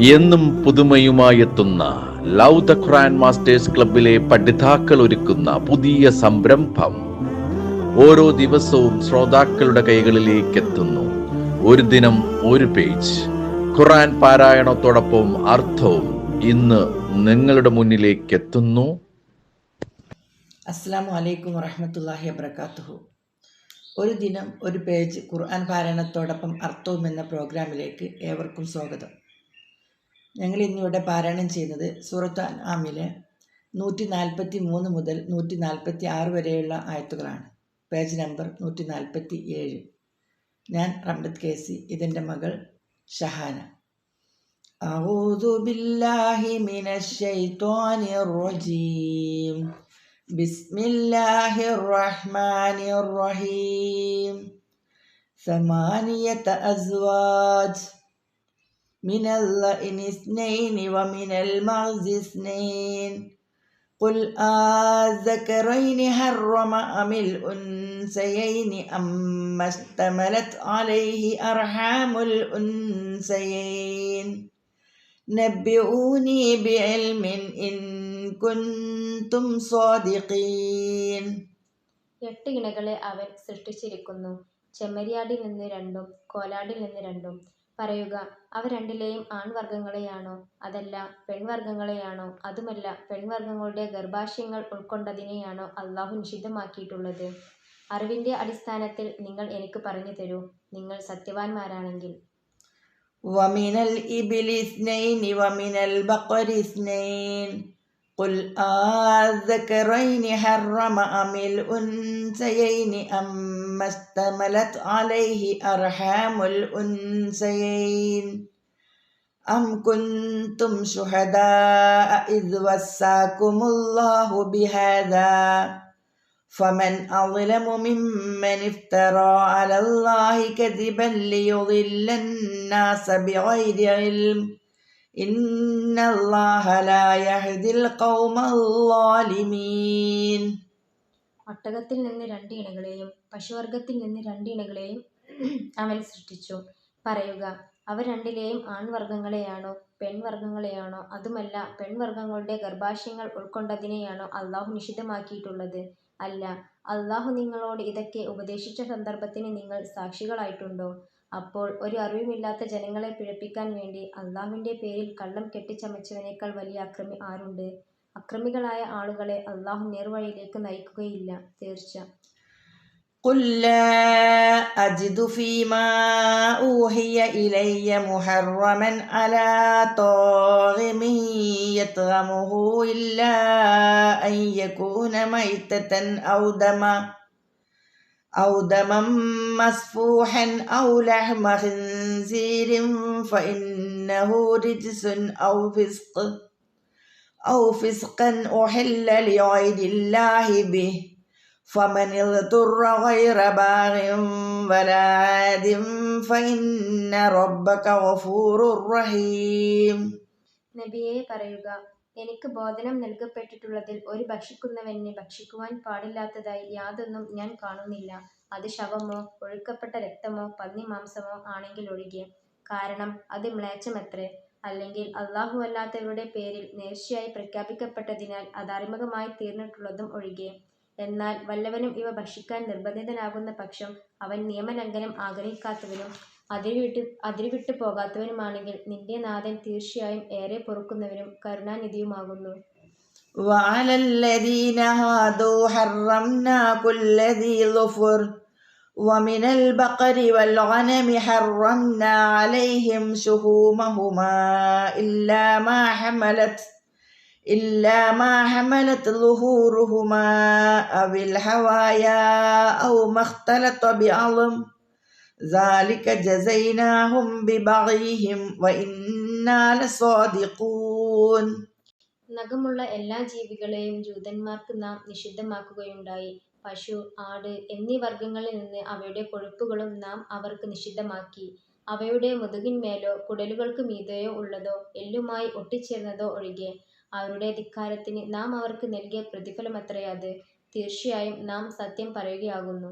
എന്നും പുതുമയുമായെത്തുന്ന love the Quran masters ക്ലബിലെ പഠിതാക്കൾ ഒരുക്കുന്ന പുതിയ സംരംഭം ഓരോ ദിവസവും ശ്രോതാക്കളുടെ കൈകളിലേക്ക് എത്തുന്നു ഒരു ദിനം ഒരു പേജ്. ഖുറാൻ പാരായണത്തോടൊപ്പം അർത്ഥവും ഇന്ന് നിങ്ങളുടെ മുന്നിലേക്ക് എത്തുന്നു അസ്സാം വലൈക്കും വറഹമത്തല്ലാഹി വബർക്കാത്തുഹു ഒരു ദിനം ഒരു പേജ് ഖുർആൻ പാരായണത്തോടൊപ്പം അർത്ഥവും എന്ന പ്രോഗ്രാമിലേക്ക് ഏവർക്കും സ്വാഗതം. ഞങ്ങൾ ഇന്നിവിടെ പാരായണം ചെയ്യുന്നത് സൂറത്ത് ആമിലെ നൂറ്റി നാൽപ്പത്തി മൂന്ന് മുതൽ നൂറ്റി നാൽപ്പത്തി ആറ് വരെയുള്ള ആയത്തുകളാണ് പേജ് നമ്പർ നൂറ്റി നാൽപ്പത്തി ഏഴ് ഞാൻ റംലത്ത് കേസി ഇതെൻ്റെ മകൾ ഷഹാന أعوذ بالله من الشيطان الرجيم بسم الله الرحمن الرحيم ثمانية أزواج من اللئن اثنين ومن المعز اثنين قل آذكرين حرم أم الأنثيين أما اشتملت عليه أرحام الأنثيين نبئوني بعلم إن كنتم صادقين എട്ട് ഇണകളെ അവൻ സൃഷ്ടിച്ചിരിക്കുന്നു ചെമ്മരിയാടിൽ നിന്ന് രണ്ടും കോലാടിൽ നിന്ന് രണ്ടും പറയുക അവ രണ്ടിലെയും ആൺവർഗങ്ങളെയാണോ അതല്ല പെൺവർഗങ്ങളെയാണോ അതുമല്ല പെൺവർഗങ്ങളുടെ ഗർഭാശയങ്ങൾ ഉൾക്കൊണ്ടതിനെയാണോ അള്ളാഹു നിഷിദ്ധമാക്കിയിട്ടുള്ളത് അറിവിന്റെ അടിസ്ഥാനത്തിൽ നിങ്ങൾ എനിക്ക് പറഞ്ഞു തരൂ നിങ്ങൾ സത്യവാന്മാരാണെങ്കിൽ ومن الإبل اثنين ومن البقر اثنين قل آذكرين حرم أم الأنثيين أما اشتملت عليه أرحام الأنثيين أم كنتم شهداء إذ وساكم الله بهذا فمن أظلم ممن افترى على الله كذبا ليضل الناس بغير علم إن الله لا يهدي القوم الظالمين ഒട്ടകത്തിൽ നിന്ന് രണ്ട് ഇണകളെയും പശുവർഗത്തിൽ നിന്ന് രണ്ട് ഇണകളെയും അവൻ സൃഷ്ടിച്ചു പറയുക അവ രണ്ടിലെയും ആൺവർഗങ്ങളെയാണോ പെൺവർഗങ്ങളെയാണോ അതുമല്ല പെൺവർഗങ്ങളുടെ ഗർഭാശയങ്ങൾ ഉൾക്കൊണ്ടതിനെയാണോ അള്ളാഹു നിഷിദ്ധമാക്കിയിട്ടുള്ളത് അല്ല അള്ളാഹു നിങ്ങളോട് ഇതൊക്കെ ഉപദേശിച്ച സന്ദർഭത്തിന് നിങ്ങൾ സാക്ഷികളായിട്ടുണ്ടോ അപ്പോൾ ഒരു അറിവുമില്ലാത്ത ജനങ്ങളെ പിഴപ്പിക്കാൻ വേണ്ടി അള്ളാഹുവിൻ്റെ പേരിൽ കള്ളം കെട്ടിച്ചമച്ചവനേക്കാൾ വലിയ അക്രമി ആരുണ്ട് അക്രമികളായ ആളുകളെ അള്ളാഹു നേർവഴിയിലേക്ക് നയിക്കുകയില്ല തീർച്ച قل لا أجد فيما أوحي إلي محرما على طاغم يطعمه إلا أن يكون ميتة أو دما أو دما مسفوحا أو لحم خنزير فإنه رجس أو فسق أو فسقا أحل لغير الله به فمن اضطر غير باغ ولا عاد فإن ربك غفور رحيم നബിയെ പറയുക എനിക്ക് ബോധനം നൽകപ്പെട്ടിട്ടുള്ളതിൽ ഒരു ഭക്ഷിക്കുന്നവന് ഭക്ഷിക്കുവാൻ പാടില്ലാത്തതായി യാതൊന്നും ഞാൻ കാണുന്നില്ല. അത് ശവമോ ഒഴുക്കപ്പെട്ട രക്തമോ പന്നി മാംസമോ ആണെങ്കിൽ ഒഴികെ. കാരണം അത് മ്ലേച്ഛമത്രേ. അല്ലെങ്കിൽ അള്ളാഹു അല്ലാത്തവരുടെ പേരിൽ നേർച്ചയായി പ്രഖ്യാപിക്കപ്പെട്ടതിനാൽ അധാർമികമായി തീർന്നിട്ടുള്ളതും ഒഴികെ. എന്നാൽ വല്ലവനും ഇവ ഭക്ഷിക്കാൻ നിർബന്ധിതനാകുന്ന പക്ഷം അവൻ നിയമലംഘനം ആഗ്രഹിക്കാത്തവനും അതിരുവിട്ട് അതിരുവിട്ടു പോകാത്തവനുമാണെങ്കിൽ നിന്റെ നാഥൻ തീർച്ചയായും ഏറെ പൊറുക്കുന്നവനും കരുണാനിധിയുമാകുന്നു وعلى الذين هادوا حرمنا كل ذي ظفر ومن البقر والغنم حرمنا عليهم شهومهما إلا ما حملت إلا ما حملت ظهورهما أو الحوايا أو ما اختلط بعظم ذلك جزيناهم ببغيهم وإنا لصادقون നഖമുള്ള എല്ലാ ജീവികളെയും ജൂതന്മാർക്ക് നാം നിഷിദ്ധമാക്കുകയുണ്ടായി പശു ആട് എന്നീ വർഗങ്ങളിൽ നിന്ന് അവയുടെ കൊഴുപ്പുകളും നാം അവർക്ക് നിഷിദ്ധമാക്കി അവയുടെ മുതുകിന്മേലോ കുടലുകൾക്ക് മീതെയോ ഉള്ളതോ എല്ലുമായി ഒട്ടിച്ചേർന്നതോ ഒഴികെ അവരുടെ ധിക്കാരത്തിന് നാം അവർക്ക് നൽകിയ പ്രതിഫലമത്രേ അത് തീർച്ചയായും നാം സത്യം പറയുകയാകുന്നു